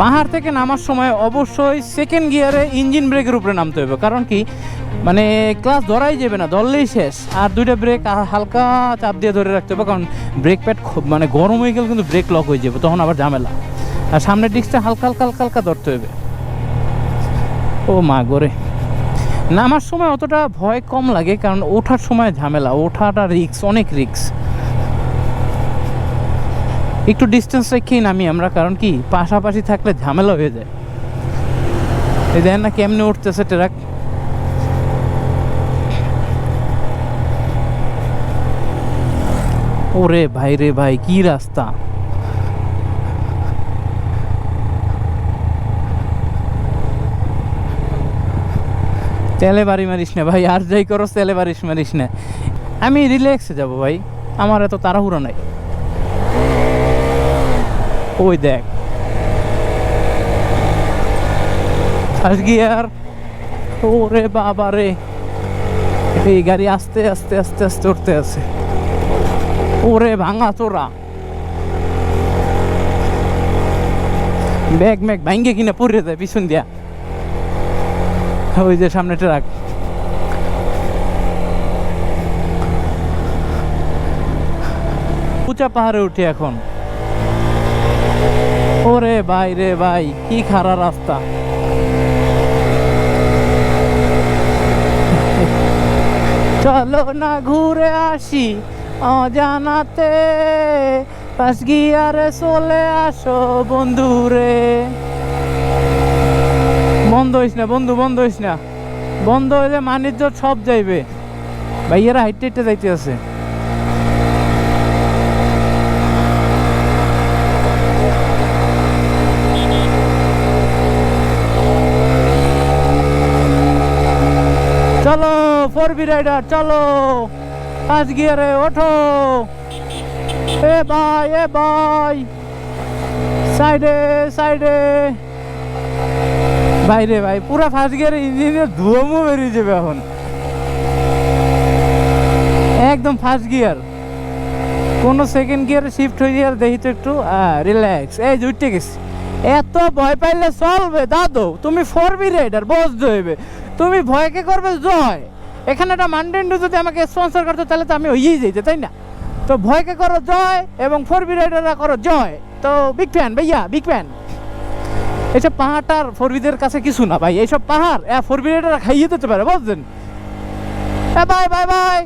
পাহাড় থেকে নামার সময় অবশ্যই সেকেন্ড গিয়ারে ইঞ্জিন ব্রেকের উপরে নামতে হবে। কারণ কি? মানে ক্লাস ধরাই যাবে না, ধরলেই শেষ। আর দুইটা ব্রেক হালকা চাপ দিয়ে ধরে রাখতে হবে, কারণ ব্রেক প্যাড খুব মানে গরম হয়ে গেলে কিন্তু ব্রেক লক হয়ে যাবে, তখন আবার ঝামেলা। আর সামনের ডিস্কটা হালকা হালকা হালকা হালকা ধরতে হবে। ও মা গোরে নামার সময় অতটা ভয় কম লাগে, কারণ ওঠার সময় ঝামেলা, ওঠাটা রিক্স অনেক রিক্স একটু ডিস্টেন্স রেখেই নামি আমরা, কারণ কি, পাশাপাশি থাকলে ঝামেলা হয়ে যায়। এই দেখেন না কেমনে উঠতেছে ট্রাক ওরে ভাই রে ভাই, কি রাস্তা। তেলে বাড়ি মারিস না ভাই, আর যাই করো, তেলে বাড়িস মারিস না। আমি রিল্যাক্সে যাব ভাই, আমার এত তাড়াহুড়ো নাই। ওই দেখ। আজকে আর ওরে বাবা রে। এই গাড়ি আস্তে আস্তে আস্তে আস্তে উঠতে আছে। ওরে ভাঙা চোরা। ব্যাগ, ম্যাগ ভাঙ্গে কিনা পড়ে যায় পিছন দিয়া। ওই যে সামনে ট্রাক। উঁচা পাহাড়ে উঠি এখন। ওরে ভাই, রে ভাই, কি খারা রাস্তা। চলো না ঘুরে আসি অজানাতে, পাশ গিয়ারে চলে আসো বন্ধু রে বন্ধ হইস না, বন্ধু, বন্ধ হইস না। বন্ধ হইলে মানিজ্য সব যাইবে। ভাইয়েরা হাইটে হাইটে যাইতে আছে চলো ফোর বি রাইডার চলো। পাঁচ গিয়ারে ওঠো। এ ভাই এ ভাই। সাইডে সাইডে। বাইরে ভাই, পুরা ফার্স্ট গিয়ারে ইঞ্জিনের ধুয়োমও বেরিয়ে যাবে এখন। একদম ফার্স্ট গিয়ার কোনো সেকেন্ড গিয়ারে শিফট হয়ে গিয়ে দেখি তো একটু। রিল্যাক্স এই উঠতে গেছি। এত ভয় পাইলে চলবে, দাদু, তুমি ফোর বি রাইডার বসতে হইবে। তুমি ভয়কে করবে? জয়। এখানে একটা মান্ডেন্ডু যদি আমাকে স্পন্সর করতো, তাহলে তো আমি হইয়েই যেতে তাই না? তো ভয়কে করো? জয় এবং ফোর বি রাইডাররা করো, জয়। তো বিগ ফ্যান ভাইয়া বিগ ফ্যান এইসব পাহাড়টার ফোর বিদের কাছে কিছু না, ভাই। এইসব পাহাড়, এ ফোর বি রাইডাররা খাইয়ে দিতে পারে, বুঝছেন? বাই বাই বাই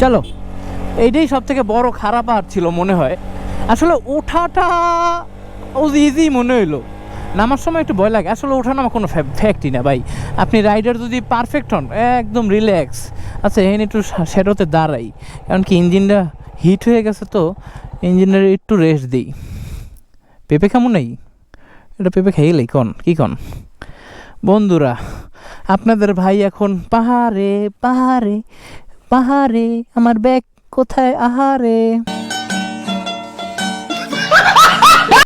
চলো, এইটাই সব থেকে বড় খারাপ পাহাড় ছিল মনে হয়। আসলে ওঠাটা ইজি মনে হইল। নামার সময় একটু ভয় লাগে। আসলে ওঠা নামা কোনো ফ্যাক্টই না ভাই। আপনি রাইডার যদি পারফেক্ট হন, একদম রিল্যাক্স আচ্ছা এখানে একটু সেটাতে দাঁড়াই। কারণ কি ইঞ্জিনটা হিট হয়ে গেছে তো, ইঞ্জিনের একটু রেস্ট দিই। পেঁপে খামু নেই? এটা পেঁপে খাইলেই কন, কি কন? বন্ধুরা, আপনাদের ভাই এখন পাহাড়ে পাহাড়ে পাহাড়ে, আমার ব্যাগ কোথায়? আহারে।